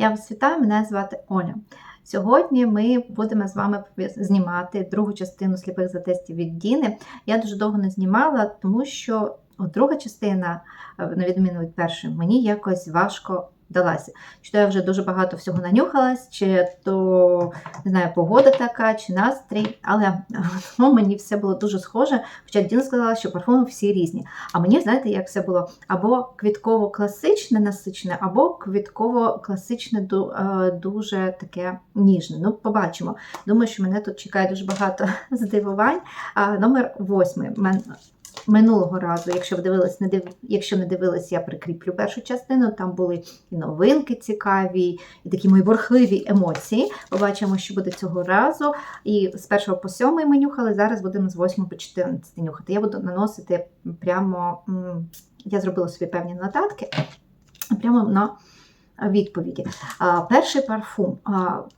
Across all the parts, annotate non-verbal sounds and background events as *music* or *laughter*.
Я вас вітаю, мене звати Оля. Сьогодні ми будемо з вами знімати другу частину сліпих затестів від Діни. Я дуже довго не знімала, тому що от друга частина, е, на відміну від першої, мені якось важко далася. Чи то я вже дуже багато всього нанюхалась, чи то не знаю, погода така, чи настрій, але ну, мені все було дуже схоже. Хоча Діна сказала, що парфуми всі різні. А мені, знаєте, як все було? Або квітково-класичне насичене, або квітково-класичне е, дуже таке ніжне. Ну, побачимо. Думаю, що мене тут чекає дуже багато *laughs* здивувань. А, номер восьмий. Минулого разу, якщо ви дивились, не див... якщо не дивились, я прикріплю першу частину. Там були і новинки цікаві, і такі мої борхливі емоції. Побачимо, що буде цього разу. І з першого по сьомий ми нюхали. Зараз будемо з 8 по 14 нюхати. Я буду наносити прямо. Я зробила собі певні нотатки прямо на відповіді. Перший парфум.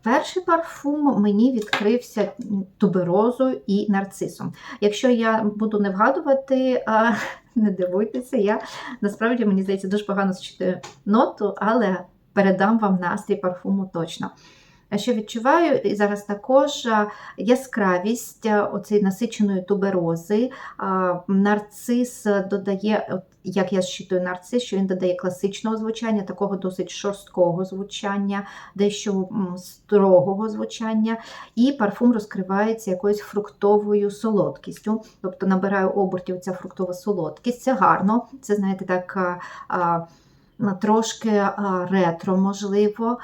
Перший парфум мені відкрився туберозою і нарцисом. Якщо я буду не вгадувати, не дивуйтеся, я насправді мені здається дуже погано зчитую ноту, але передам вам настрій парфуму точно. Що відчуваю і зараз також яскравість а, насиченої туберози. Нарцис додає, як я щитую нарцис, що він додає класичного звучання, такого досить шорсткого звучання, дещо строгого звучання, і парфум розкривається якоюсь фруктовою солодкістю. Тобто набираю обертів ця фруктова солодкість. Це гарно, це, знаєте, так трошки ретро, можливо.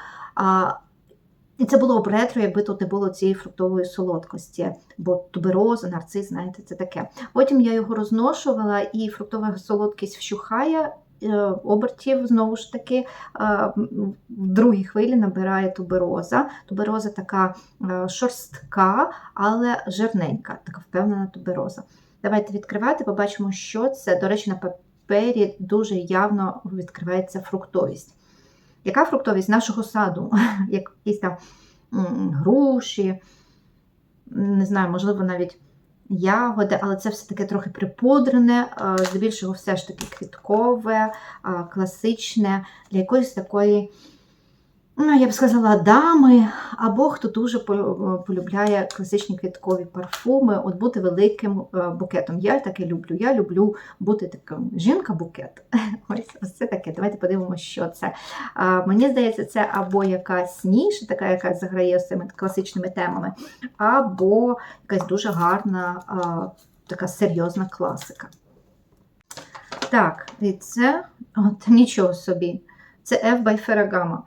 І це було б ретро, якби тут не було цієї фруктової солодкості, бо тубероза, нарцис, знаєте, це таке. Потім я його розношувала, і фруктова солодкість вщухає. е, Обертів знову ж таки е, в другій хвилі набирає тубероза. Тубероза така е, шорстка, але жирненька, така впевнена тубероза. Давайте відкривати, побачимо, що це. До речі, на папері дуже явно відкривається фруктовість. Яка фруктовість нашого саду? *laughs* Якісь там груші, не знаю, можливо, навіть ягоди, але це все таке трохи припудрене, здебільшого все ж таки квіткове, класичне, для якоїсь такої, я б сказала, дами, або хто дуже полюбляє класичні квіткові парфуми, от бути великим е, букетом. Я таке люблю. Я люблю бути таким жінка-букет. *laughs* Ось, ось це таке. Давайте подивимося, що це. Мені здається, це або якась ніша, така, яка заграє з цими класичними темами, або якась дуже гарна, така серйозна класика. Так, і це от, нічого собі. Це F by Ferragamo.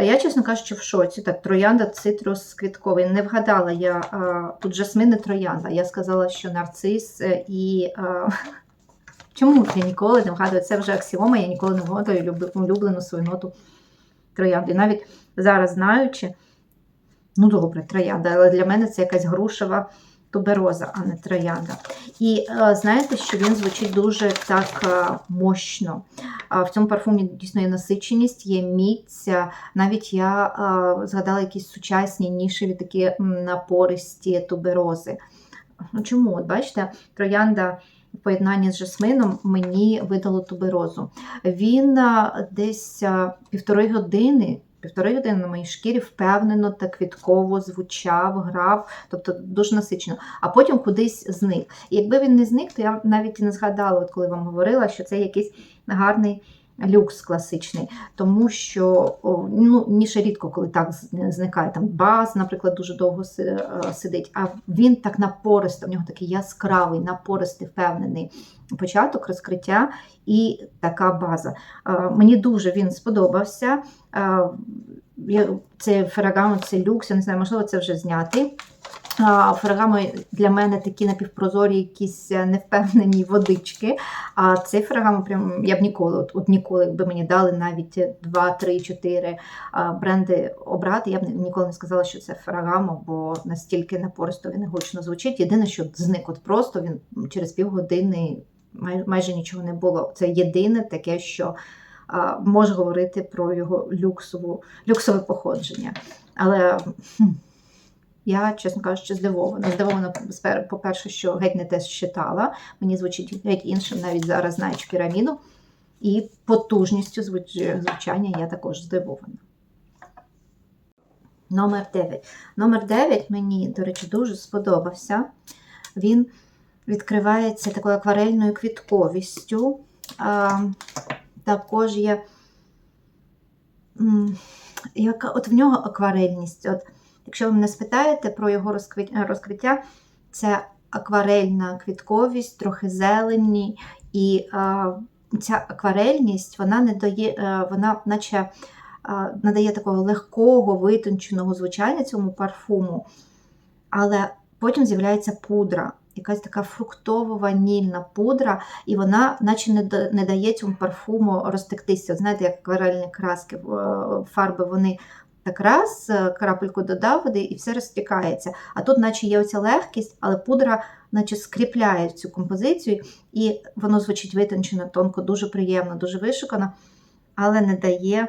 Я, чесно кажучи, в шоці. Так, троянда, цитрус квітковий. Не вгадала я тут жасмин не троянда. Я сказала, що нарцис е, і. *laughs* Чому я ніколи не вгадую? Це вже аксіома, я ніколи не вгадую люб- улюблену свою ноту троянди. Навіть зараз знаючи, ну добре, троянда, але для мене це якась грушева тубероза, а не троянда. І е, знаєте, що він звучить дуже так е, мощно. В цьому парфумі дійсно є насиченість, є міць. Навіть я е, згадала якісь сучасні нішеві такі напористі туберози. Ну чому? От бачите, троянда в поєднанні з жасмином мені видало туберозу. Він десь півтори години. Півтори години на моїй шкірі впевнено та квітково звучав, грав, тобто дуже насичено. А потім кудись зник. І якби він не зник, то я навіть і не згадала, от коли вам говорила, що це якийсь гарний люкс класичний, тому що ну, ніше рідко, коли так зникає. Там баз, наприклад, дуже довго е, сидить, а він так напористо, в нього такий яскравий, напористий, впевнений початок розкриття і така база. Е, Мені дуже він сподобався. Це Ферагамо, це люкс, я не знаю, можливо, це вже знятий. А, для мене такі напівпрозорі, якісь е, невпевнені водички. А цей Ферагамо прям я б ніколи, от, от ніколи, якби мені дали навіть 2, 3, 4 бренди обрати, я б ніколи не сказала, що це Ферагамо, бо настільки напористо він гучно звучить. Єдине, що зник, от просто він через півгодини май, майже нічого не було. Це єдине таке, що може говорити про його люксову, люксове походження. Але я, чесно кажучи, здивована. Здивована, по-перше, що геть не те читала. Мені звучить геть іншим, навіть зараз знаючи піраміду. І потужністю звучання я також здивована. Номер 9. Номер 9 мені, до речі, дуже сподобався. Він відкривається такою акварельною квітковістю. Також є. Яка, от в нього акварельність. От, якщо ви мене спитаєте про його розкриття, це акварельна квітковість, трохи зелені. І а, ця акварельність, вона не дає, е, вона наче а, надає такого легкого, витонченого звучання цьому парфуму. Але потім з'являється пудра, якась така фруктово-ванільна пудра, і вона наче не, дає цьому парфуму розтектися. Знаєте, як акварельні краски, е, фарби, вони так раз, е, крапельку додав води і все розтікається. А тут, наче є оця легкість, але пудра наче скріпляє цю композицію, і воно звучить витончено, тонко, дуже приємно, дуже вишукано, але не дає е,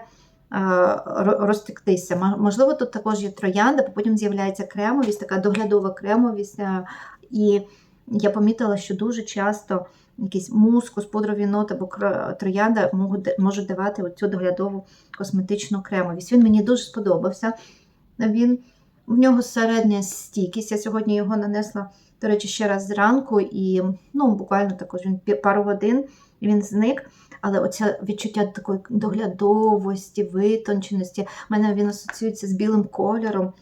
розтектися. Можливо, тут також є троянда, бо потім з'являється кремовість, така доглядова кремовість. І я помітила, що дуже часто якийсь мускус, пудрові ноти або троянда можуть давати цю доглядову косметичну кремовість. Він мені дуже сподобався. Він в нього середня стійкість. Я сьогодні його нанесла, до речі, ще раз зранку, і ну, буквально також він пару годин він зник. Але оце відчуття такої доглядовості, витонченості, в мене він асоціюється з білим кольором.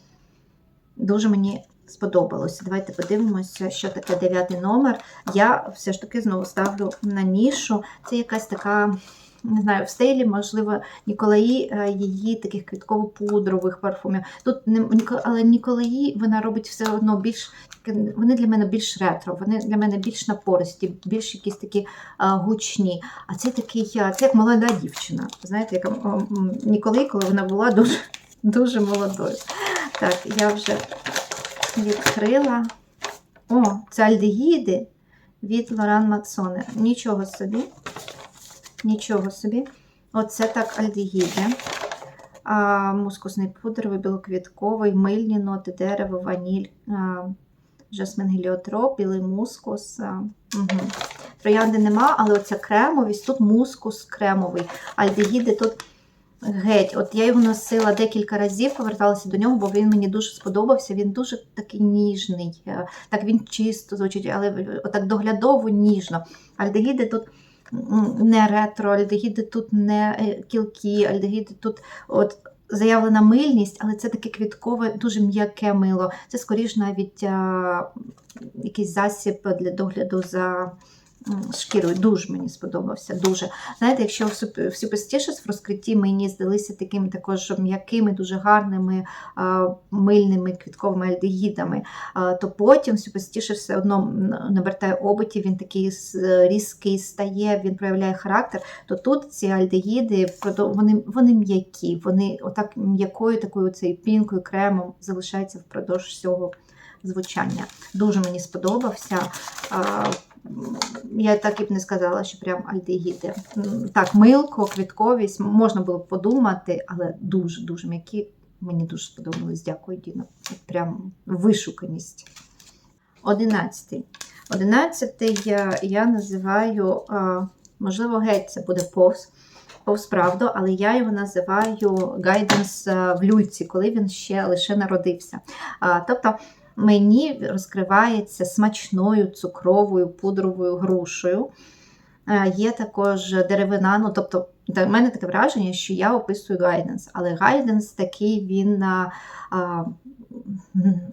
Дуже мені сподобалося. Давайте подивимося, що таке дев'ятий номер. Я все ж таки знову ставлю на нішу. Це якась така, не знаю, в стилі, можливо, Ніколаї е, її таких квітково-пудрових парфумів. Тут не але Ніколаї вона робить все одно більш вони для мене більш ретро, вони для мене більш напористі, більш якісь такі а, гучні. А це такий, а, це як молода дівчина. Знаєте, яка Ніколаї, коли вона була дуже, дуже молодою. Так, я вже відкрила. О, це альдегіди від Лоран Максоне. Нічого собі. Нічого собі. Оце так альдегіди. А, мускусний пудровий, білоквітковий, мильні ноти, дерево, ваніль, а, жасмин геліотроп, білий мускус. А, угу. Троянди нема, але оця кремовість, тут мускус кремовий. Альдегіди тут геть. От я його носила декілька разів, поверталася до нього, бо він мені дуже сподобався. Він дуже такий ніжний. Е, Так він чисто звучить, але отак доглядово ніжно. Альдегіди тут не ретро, альдегіди тут не е, кілкі, альдегіди тут от. Заявлена мильність, але це таке квіткове, дуже м'яке мило. Це скоріш навіть а, якийсь засіб для догляду за шкірою. Дуже мені сподобався. Дуже. Знаєте, якщо в Superstitious в розкритті мені здалися такими також м'якими, дуже гарними мильними квітковими альдегідами, то потім Superstitious все одно набертає обуті, він такий різкий стає, він проявляє характер. То тут ці альдегіди вони, вони м'які, вони отак м'якою такою цією пінкою, кремом залишаються впродовж всього звучання. Дуже мені сподобався. Я так і б не сказала, що прям альдегіди. Так, милко, квітковість, можна було б подумати, але дуже-дуже м'які. Мені дуже сподобались. Дякую, Діно. Прям вишуканість. Одинадцятий. Одинадцятий я, я називаю, можливо, геть це буде повз. Повз правду, але я його називаю гайденс в люльці, коли він ще лише народився. Тобто мені розкривається смачною цукровою пудровою грушею. Е, Є також деревина, ну тобто в мене таке враження, що я описую гайденс, але гайденс такий він а, а,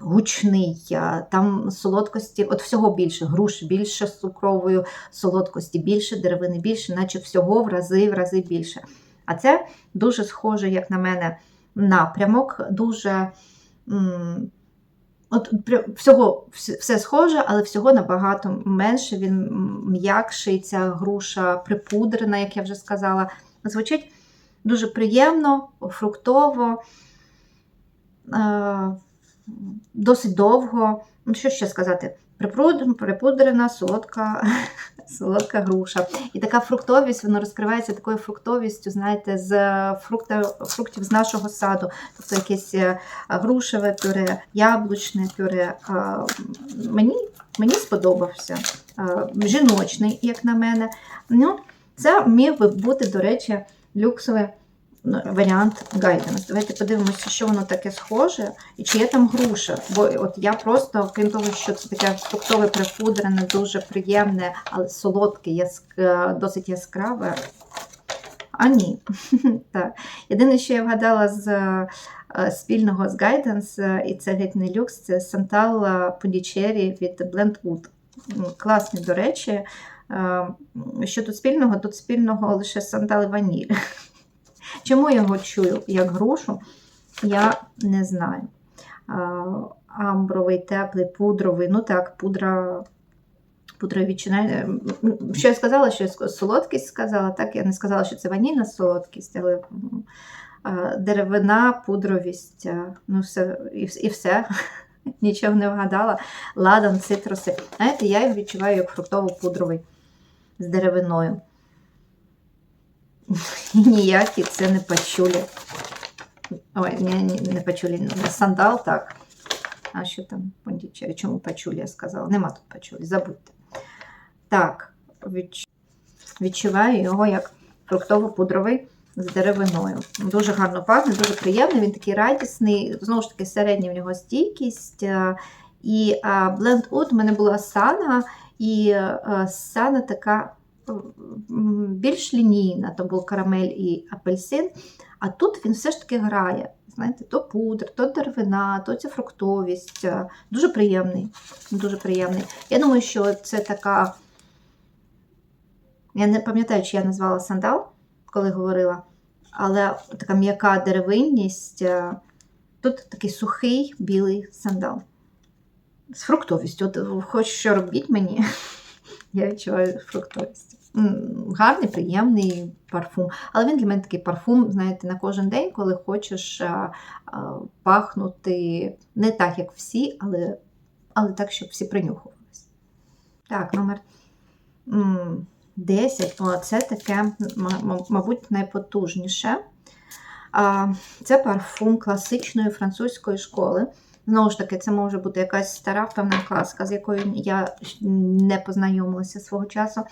гучний, а, там солодкості, от всього більше, груш більше з цукровою солодкості, більше деревини, більше, наче всього в рази, в рази більше. А це дуже схоже, як на мене, напрямок, дуже. м, От всього все схоже, але всього набагато менше. Він м'якший, ця груша припудрена, як я вже сказала. Звучить дуже приємно, фруктово, е, досить довго. Ну, що ще сказати? Припудрена, солодка, солодка груша. І така фруктовість, вона розкривається такою фруктовістю, знаєте, з фрукта, фруктів з нашого саду. Тобто якесь е, грушеве пюре, яблучне пюре. Мені, мені сподобався. Жіночний, як на мене. Ну, це міг би бути, до речі, люксовий ну, варіант гайденс. Давайте подивимося, що воно таке схоже, і чи є там груша. Бо от я просто, крім того, що це таке фруктове припудрене, дуже приємне, але солодке, яск... досить яскраве. А ні. *laughs* так. Єдине, що я вгадала з е, спільного з Guidance, і це геть не люкс, це Сантал Пудічері від Blendwood. Класний, до речі. Е, Що тут спільного? Тут спільного лише сандал і ваніль. *laughs* Чому я його чую як грушу, я не знаю. Амбровий, теплий, пудровий. Ну так, пудра. Пудра відчинає. Що я сказала, що я солодкість сказала, так я не сказала, що це ванільна солодкість, але деревина, пудровість, ну все, і, все. *laughs* Нічого не вгадала. Ладан, цитруси. Знаєте, я їх відчуваю як фруктово-пудровий з деревиною. Ніякі це не пачулі. Ой, ні, не пачулі, не сандал, так. А що там? Чому пачулі я сказала? Нема тут пачулі, забудьте. Так, відч... відчуваю його як фруктово-пудровий з деревиною. Дуже гарно пахне, дуже приємний, він такий радісний, знову ж таки, середня в нього стійкість. е, І Oud в мене була сана, і е, сана така більш лінійна, то був карамель і апельсин. А тут він все ж таки грає. Знаєте, то пудр, то деревина, то ця фруктовість. Е, Дуже приємний. Дуже приємний. Я думаю, що це така. Я не пам'ятаю, чи я назвала сандал, коли говорила, але така м'яка деревинність. е, Тут такий сухий білий сандал. З фруктовістю. От хоч що робіть мені, я відчуваю фруктовість. Гарний, приємний парфум. Але він для мене такий парфум, знаєте, на кожен день, коли хочеш а, а, пахнути не так, як всі, але, але так, щоб всі принюхувалися. Так, номер 10. О, це таке, мабуть, найпотужніше. А, Це парфум класичної французької школи. Знову ж таки, це може бути якась стара певна казка, з якою я не познайомилася свого часу.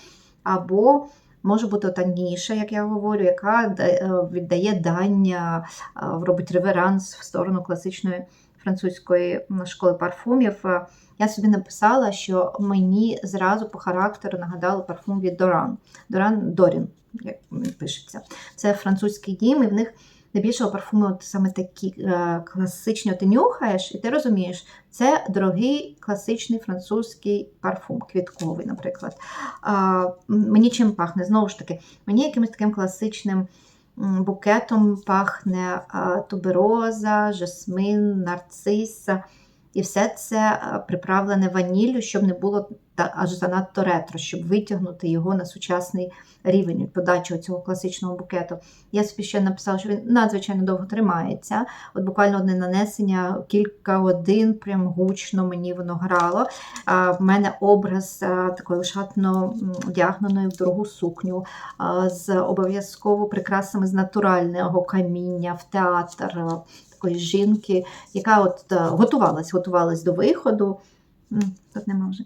Або може бути та ніша, як я говорю, яка е, віддає дання, е, робить реверанс в сторону класичної французької школи парфумів. Е, Я собі написала, що мені зразу по характеру нагадало парфум від Доран. Доран Дорін, як він пишеться. Це французький дім, і в них Найбільшого парфуми от саме такі е, класичні, ти нюхаєш, і ти розумієш, це дорогий класичний французький парфум, квітковий, наприклад. А, мені чим пахне? Знову ж таки, мені якимось таким класичним букетом пахне тубероза, жасмин, нарциса. І все це приправлене ваніллю, щоб не було аж занадто ретро, щоб витягнути його на сучасний рівень подачі цього класичного букету. Я собі ще написала, що він надзвичайно довго тримається. От буквально одне нанесення, кілька годин, прям гучно мені воно грало. В мене образ а, такої шатно одягненої в дорогу сукню, з обов'язково прикрасами з натурального каміння в театр. А, Такої жінки, яка от е, готувалась, готувалась до виходу. Тут нема вже.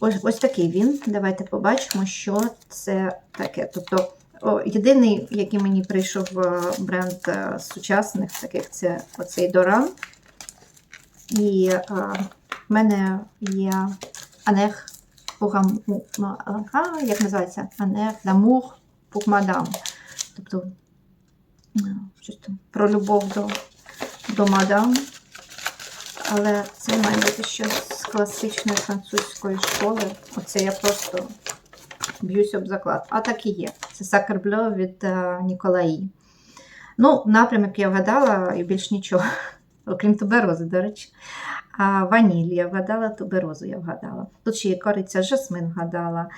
Ось, ось такий він. Давайте побачимо, що це таке. Тобто, о, єдиний, який мені прийшов е, бренд е, сучасних таких, це оцей Доран. І е, в мене є Анех Пугам, як називається? Анех Дамур Пугмадам. Тобто, щось там про любов до, до мадам. Але це має бути щось з класичної французької школи. Оце я просто б'юся об заклад. А так і є. Це Сакер Бльо від е, Ніколаї. Ну, напрямок я вгадала і більш нічого. Окрім туберози, до речі. А ваніль я вгадала, туберозу я вгадала. Тут ще є кориця, жасмин вгадала.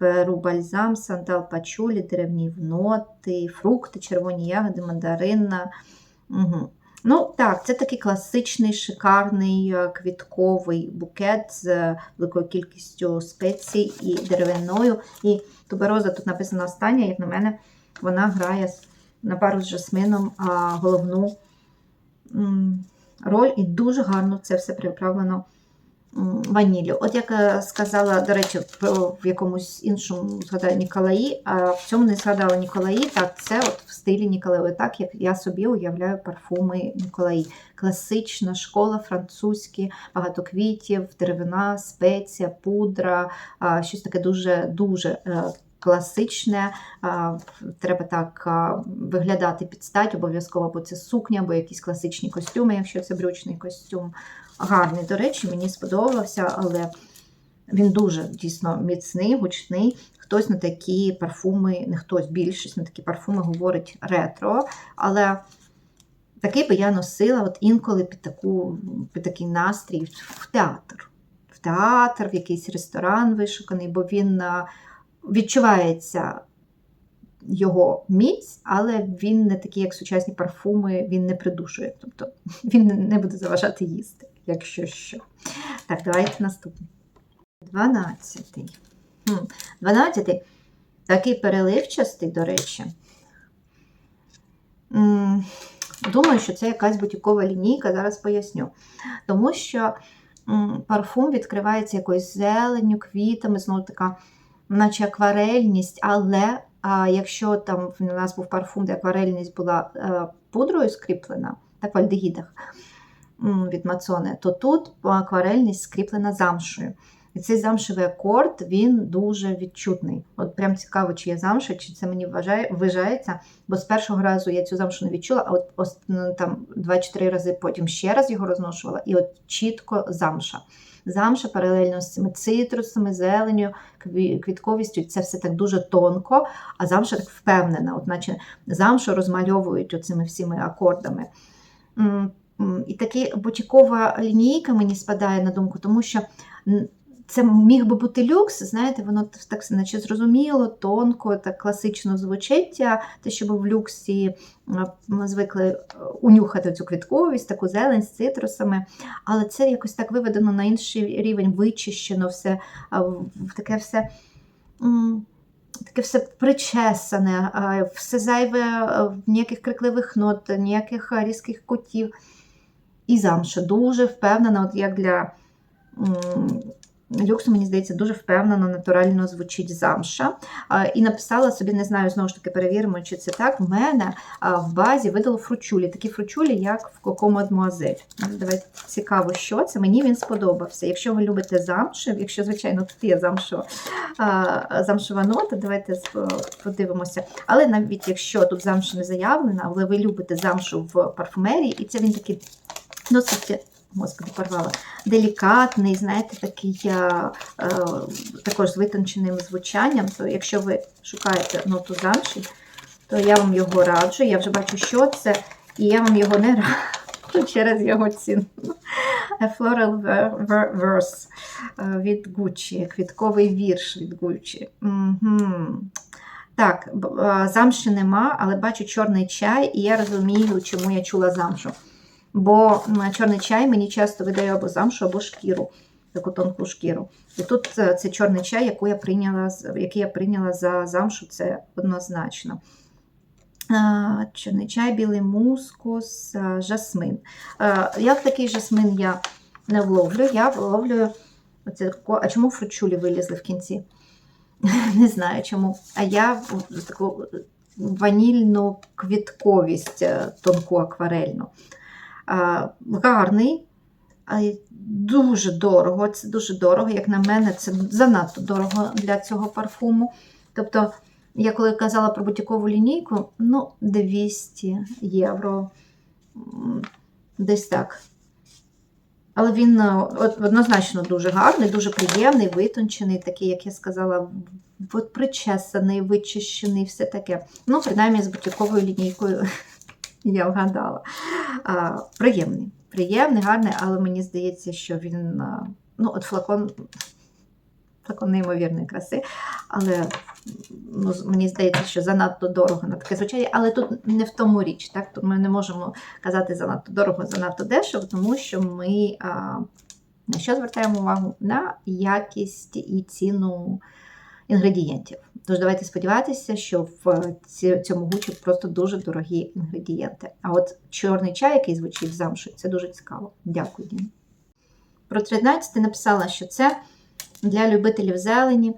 Беру бальзам, сандал пачулі, деревні вноти, фрукти, червоні ягоди, мандарина. Угу. Ну, так, це такий класичний, шикарний е, квітковий букет з великою кількістю спецій і деревиною. І тубероза тут написана остання, як на мене, вона грає на пару з жасмином головну роль, і дуже гарно це все приправлено ваніллю. От як е, сказала, до речі, в якомусь іншому згадаю Ніколаї, а в цьому не згадала Ніколаї, так, це от в стилі Ніколаї, так як я собі уявляю парфуми Ніколаї. Класична школа, французькі, багато квітів, деревина, спеція, пудра, щось таке дуже-дуже е, класичне. Треба так виглядати під стать, обов'язково, бо це сукня, або якісь класичні костюми, якщо це брючний костюм. Гарний, до речі, мені сподобався, але він дуже дійсно міцний, гучний. Хтось на такі парфуми, не хтось, більшість на такі парфуми говорить ретро, але такий би я носила от інколи під, таку, під такий настрій в театр. В театр, в якийсь ресторан вишуканий, бо він відчувається його міць, але він не такий, як сучасні парфуми, він не придушує. Тобто *laughs* він не буде заважати їсти, якщо що. Так, давайте наступний. Дванадцятий. Хм, Дванадцятий. Такий переливчастий, до речі. Думаю, що це якась бутікова лінійка, зараз поясню. Тому що парфум відкривається якоюсь зеленню, квітами, знову така, наче акварельність, але а, якщо там в нас був парфум, де акварельність була е, пудрою скріплена, так в альдегідах від Мацоне, то тут акварельність скріплена замшою. І цей замшевий акорд, він дуже відчутний. От прям цікаво, чи є замша, чи це мені вважає, вважається, бо з першого разу я цю замшу не відчула, а от ос- ну, там 2-4 рази потім ще раз його розношувала, і от чітко замша. Замша паралельно з цими цитрусами, зеленю, кві- квітковістю, це все так дуже тонко, а замша так впевнена, от наче замшу розмальовують оцими всіми акордами. І така бутікова лінійка мені спадає на думку, тому що це міг би бути люкс, знаєте, воно так наче зрозуміло, тонко, так класично звучить, те, що в люксі звикли е, унюхати цю квітковість, таку зелень з цитрусами, але це якось так виведено на інший рівень, вичищено все, таке все. Таке все причесане, все зайве, а, ніяких крикливих нот, ніяких різких кутів. І замша дуже впевнена, от як для люксу, мені здається, дуже впевнено, натурально звучить замша. І написала собі, не знаю, знову ж таки перевіримо, чи це так. В мене в базі видало фручулі, такі фручулі, як в Коко Мадмуазель. Давайте цікаво, що це. Мені він сподобався. Якщо ви любите замшу, якщо, звичайно, тут є замшу, а, замшова нота, давайте подивимося. Але навіть якщо тут замша не заявлена, але ви любите замшу в парфумерії, і це він такий досить. Господи, порвала. Делікатний, знаєте, такий е, також з витонченим звучанням. То якщо ви шукаєте ноту замші, то я вам його раджу. Я вже бачу, що це, і я вам його не раджу *laughs* через його ціну. Floral Ver- Ver- Verse е, від Gucci, квітковий вірш від Gucci. Угу. Так, замші нема, але бачу чорний чай, і я розумію, чому я чула замшу. Бо чорний чай мені часто видає або замшу, або шкіру, таку тонку шкіру. І тут е, це чорний чай, яку я прийняла, який я прийняла за замшу, це однозначно. Чорний чай, білий мускус, жасмин. А, Я в такий жасмин я не вловлю, я вловлю. Оце, а чому фручулі вилізли в кінці? *laughs* Не знаю чому. А я таку ванільну квітковість, е, тонку акварельну. Гарний, дуже дорого. Це дуже дорого, як на мене, це занадто дорого для цього парфуму. Тобто, я коли казала про бутікову лінійку, ну, 200 євро. Десь так. Але він е, однозначно дуже гарний, дуже приємний, витончений, такий, як я сказала, причесаний, вичищений, все таке. Ну, принаймні, з бутіковою лінійкою *laughs* я вгадала. А, приємний, приємний, гарний, але мені здається, що він. Ну, от флакон, флакон неймовірної краси, але ну, мені здається, що занадто дорого на таке звучання, але тут не в тому річ. Так? Тут ми не можемо казати занадто дорого, занадто дешево, тому що ми а, на що звертаємо увагу? На якість і ціну інгредієнтів. Тож давайте сподіватися, що в цьому гучі просто дуже дорогі інгредієнти. А от чорний чай, який звучить замшу, це дуже цікаво. Дякую, Діна. Про 13 написала, що це для любителів зелені,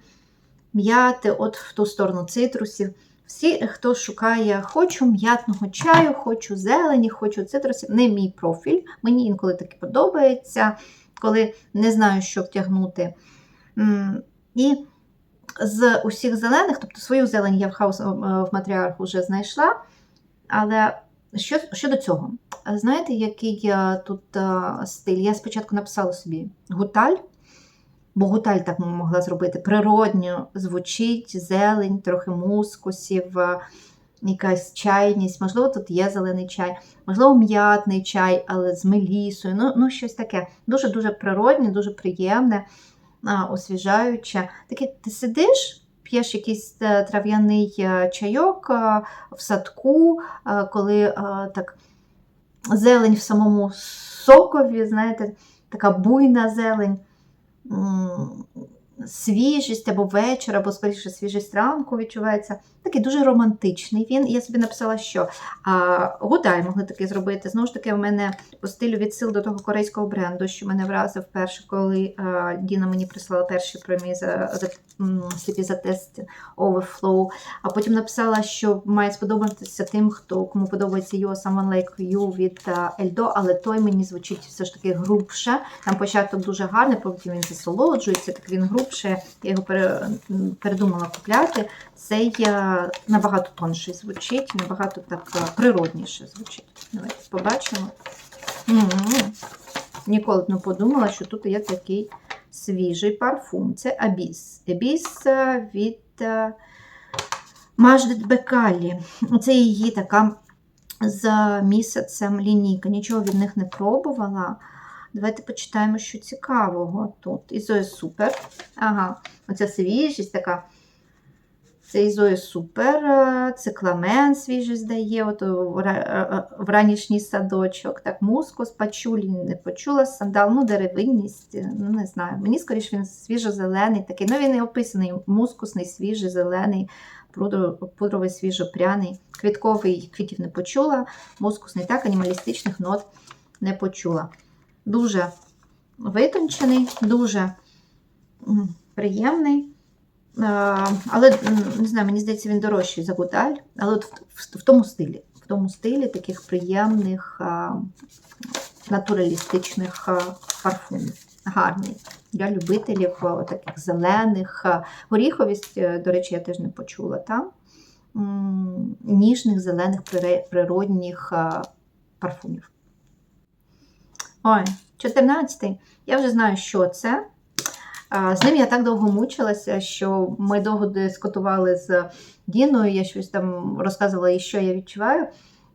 м'яти, от в ту сторону цитрусів. Всі, хто шукає, хочу м'ятного чаю, хочу зелені, хочу цитрусів, не мій профіль. Мені інколи таки подобається, коли не знаю, що втягнути. І з усіх зелених, тобто свою зелень я в хаус е, в матріарх вже знайшла. Але що, щодо цього, знаєте, який тут е, стиль? Я спочатку написала собі гуталь, бо гуталь так могла зробити. Природньо звучить, зелень, трохи мускусів, е, якась чайність. Можливо, тут є зелений чай, можливо, м'ятний чай, але з мелісою. Ну, ну щось таке. Дуже-дуже природне, дуже приємне, освіжаюче. Таке ти сидиш, п'єш якийсь е, трав'яний е, чайок е, в садку, коли так зелень в самому сокові, знаєте, така буйна зелень, свіжість або вечір, або скоріше свіжість ранку відчувається. Такий дуже романтичний він. Я собі написала, що а, Гудай могли таке зробити. Знову ж таки, в мене по стилю відсил до того корейського бренду, що мене вразив перше, коли а, Діна мені прислала перші про мій за, за, сліпі за тест Overflow. А потім написала, що має сподобатися тим, хто кому подобається You Someone Like You від Ельдо, але той мені звучить все ж таки грубше. Там початок дуже гарний, потім він засолоджується, так він грубше. Я його пере, передумала купляти. Цей набагато тонший звучить, набагато так природніше звучить. Давайте побачимо. М, Ніколи б не подумала, що тут є такий свіжий парфум. Це Абіс. Абіс е, від е, Маждет Бекалі. Це її така за місяцем лінійка. Нічого від них не пробувала. Давайте почитаємо, що цікавого тут. Ізоя Супер. Ага, оця свіжість така. Це Ізоя Супер, е, цикламен свіжість дає, от в ра- е, в ранішній садочок. Так, мускус, пачулі не почула, сандал, ну, деревинність, е, ну не знаю. Мені скоріше він свіжо-зелений такий. Ну, він і описаний мускусний, свіжий, зелений, пудро- пудровий, свіжо-пряний. Квітковий квітів не почула, мускусний, так, анімалістичних нот не почула. Дуже витончений, дуже приємний. А, Але не знаю, мені здається, він дорожчий за Гудаль, але от в, тому стилі. В тому стилі таких приємних, а, натуралістичних а, парфумів. Гарний. Для любителів таких зелених. Горіховість, е, до речі, я теж не почула там. Ніжних, зелених, природних парфумів. Ой, 14-й. Я вже знаю, що це. З ним я так довго мучилася, що ми довго дискутували з Діною, я щось там розказувала що я відчуваю.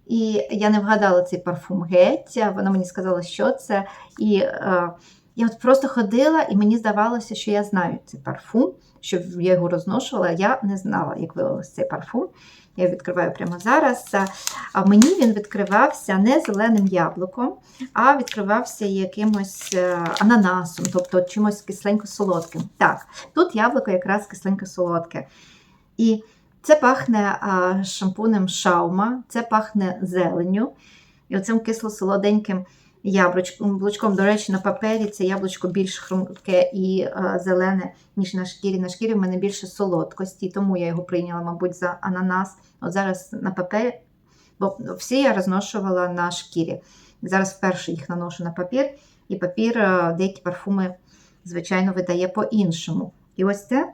І я не вгадала цей парфум геть. Вона мені сказала, що це. І е, я от просто ходила, і мені здавалося, що я знаю цей парфум, що я його розношувала. Я не знала, як виявилося цей парфум. Я відкриваю прямо зараз. А мені він відкривався не зеленим яблуком, а відкривався якимось е, ананасом, тобто чимось кисленько-солодким. Так, тут яблуко якраз кисленько-солодке. І це пахне шампунем шаума, це пахне зеленню. І оцим кисло-солоденьким яблучком. До речі, на папері це яблучко більш хрумке і зелене, ніж на шкірі. На шкірі в мене більше солодкості, тому я його прийняла, мабуть, за ананас. От зараз на папері, бо всі я розношувала на шкірі. Зараз вперше їх наношу на папір, і папір е, деякі парфуми, звичайно, видає по-іншому. І ось це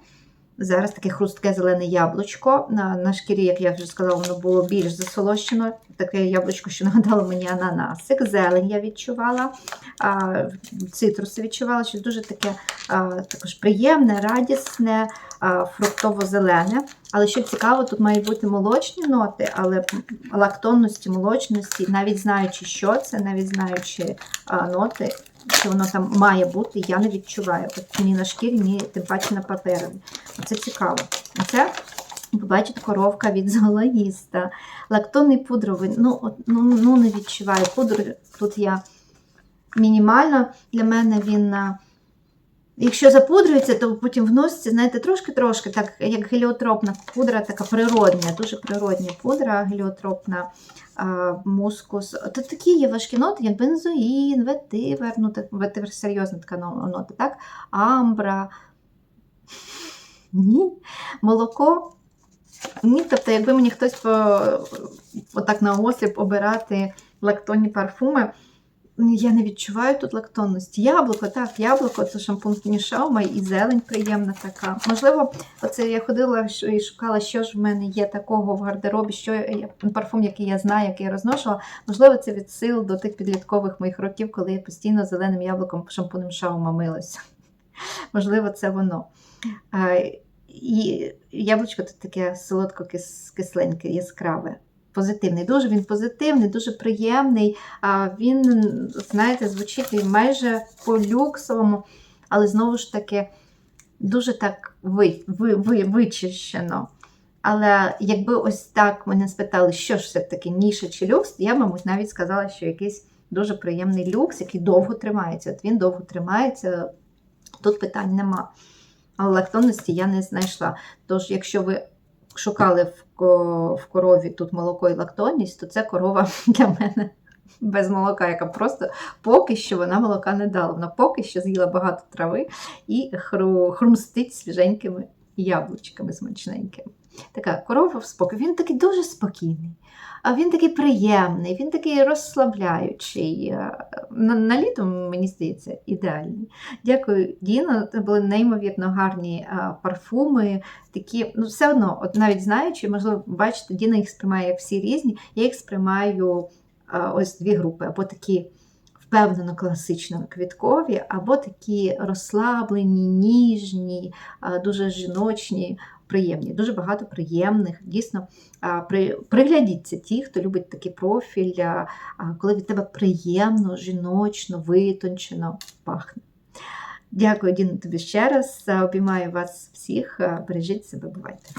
зараз таке хрустке зелене яблучко. На, на шкірі, як я вже сказала, воно було більш засолощено. Таке яблучко, що *laughs* нагадало мені ананасик. Зелень я відчувала, а, цитруси відчувала, що дуже таке а, також приємне, радісне, фруктово-зелене. Але що цікаво, тут мають бути молочні ноти, але лактонності, молочності, навіть знаючи, що це, навіть знаючи а, ноти, що воно там має бути, я не відчуваю. От ні на шкірі, ні тим паче на папері. Це цікаво. Це, побачите, коровка від зоологіста. Лактонний пудровий. Ну, от, ну, ну не відчуваю. Пудр тут я мінімально. Для мене він. Якщо запудрюється, то потім вноситься, знаєте, трошки-трошки, так як геліотропна пудра, така природня, дуже природня пудра, геліотропна. А, мускус. То такі є важкі ноти, як бензоїн, ветивер, ну так, ветивер серйозна така нота, так? Амбра. Ні. Молоко. Ні, тобто, якби мені хтось по, отак на осліп обирати лактонні парфуми, я не відчуваю тут лактонності. Яблуко, так, яблуко, це шампунь Нішаума і зелень приємна така. Можливо, оце я ходила і шукала, що ж в мене є такого в гардеробі, що я, парфум, який я знаю, який я розношувала. Можливо, це від сил до тих підліткових моїх років, коли я постійно зеленим яблуком шампунем Шаума милася. *laughs* Можливо, це воно. І яблучко тут таке солодко-кисленьке, яскраве. Позитивний. Дуже він позитивний, дуже приємний. А Він, знаєте, звучить майже по-люксовому, але знову ж таки дуже так ви, ви, ви, вичищено. Але якби ось так мене спитали, що ж все-таки ніша чи люкс, я, мабуть, навіть сказала, що якийсь дуже приємний люкс, який довго тримається. От він довго тримається, тут питань нема. Але лактонності я не знайшла. Тож, якщо ви шукали в, в корові тут молоко і лактонність, то це корова *laughs* для мене без молока, яка просто поки що вона молока не дала. Вона поки що з'їла багато трави і хру, хрумстить свіженькими яблучками смачненькими. Така корова в спокій. Він такий дуже спокійний, а він такий приємний, він такий розслабляючий. Е, На, на літо, мені здається, ідеальний. Дякую, Діно. Це були неймовірно гарні а, парфуми. Такі, ну все одно, от навіть знаючи, можливо, бачите, Діна їх сприймає всі різні. Я їх сприймаю а, ось дві групи, або такі впевнено класично квіткові, або такі розслаблені, ніжні, дуже жіночні, приємні. Дуже багато приємних. Дійсно, приглядіться ті, хто любить такий профіль, коли від тебе приємно, жіночно, витончено пахне. Дякую, Діно, тобі ще раз. Обіймаю вас всіх. Бережіть себе, бувайте.